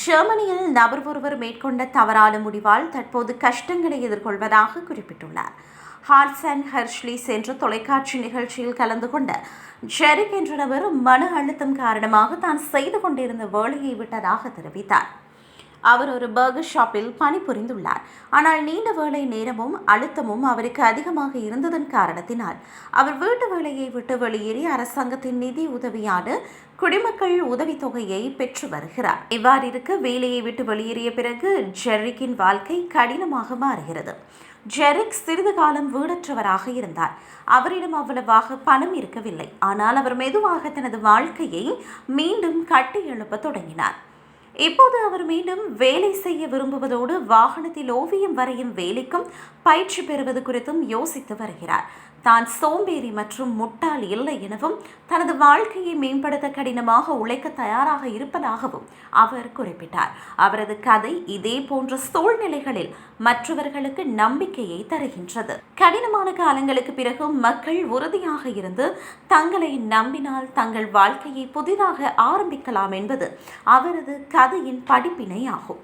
ஜெர்மனியில் நபர் ஒருவர் மேற்கொண்ட தவறான முடிவால் தற்போது கஷ்டங்களை எதிர்கொள்வதாக குறிப்பிட்டுள்ளார். ஹார்ட்ஸ் அண்ட் ஹெர்ஷ்லிஸ் என்ற தொலைக்காட்சி நிகழ்ச்சியில் கலந்து கொண்ட ஜெரிக் என்ற நபர் மன அழுத்தம் காரணமாக தான் செய்து கொண்டிருந்த வேலையை விட்டதாக தெரிவித்தார். அவர் ஒரு பர்கர் ஷாப்பில் பணிபுரிந்துள்ளார். ஆனால் நீண்ட வேலை நேரமும் அழுத்தமும் அவருக்கு அதிகமாக இருந்ததன் காரணத்தினால் அவர் வீட்டு வேலையை விட்டு வெளியேறி அரசாங்கத்தின் நிதி உதவியான குடிமக்கள் உதவித்தொகையை பெற்று வருகிறார். இவ்வாறு இருக்க வேலையை விட்டு வெளியேறிய பிறகு ஜெர்ரிக்கின் வாழ்க்கை கடினமாக மாறுகிறது. ஜெரிக் சிறிது காலம் வீடற்றவராக இருந்தார். அவரிடம் அவ்வளவாக பணம் இருக்கவில்லை. ஆனால் அவர் மெதுவாக தனது வாழ்க்கையை மீண்டும் கட்டி எழுப்ப தொடங்கினார். இப்போது அவர் மீண்டும் வேலை செய்ய விரும்புவதோடு வாகனத்தில் ஓவியம் வரையும் வேலைக்கும் பயிற்சி பெறுவது குறித்தும் யோசித்து வருகிறார். தான் சோம்பேறி மற்றும் முட்டாள் இல்லை எனவும் தனது வாழ்க்கையை மேம்படுத்த கடினமாக உழைக்க தயாராக இருப்பதாகவும் அவர் குறிப்பிட்டார். அவரது கதை இதே போன்ற சூழ்நிலைகளில் மற்றவர்களுக்கு நம்பிக்கையை தருகின்றது. கடினமான காலங்களுக்கு பிறகு மக்கள் உறுதியாக இருந்து தங்களை நம்பினால் தங்கள் வாழ்க்கையை புதிதாக ஆரம்பிக்கலாம் என்பது அவரது கதையின் படிப்பினை ஆகும்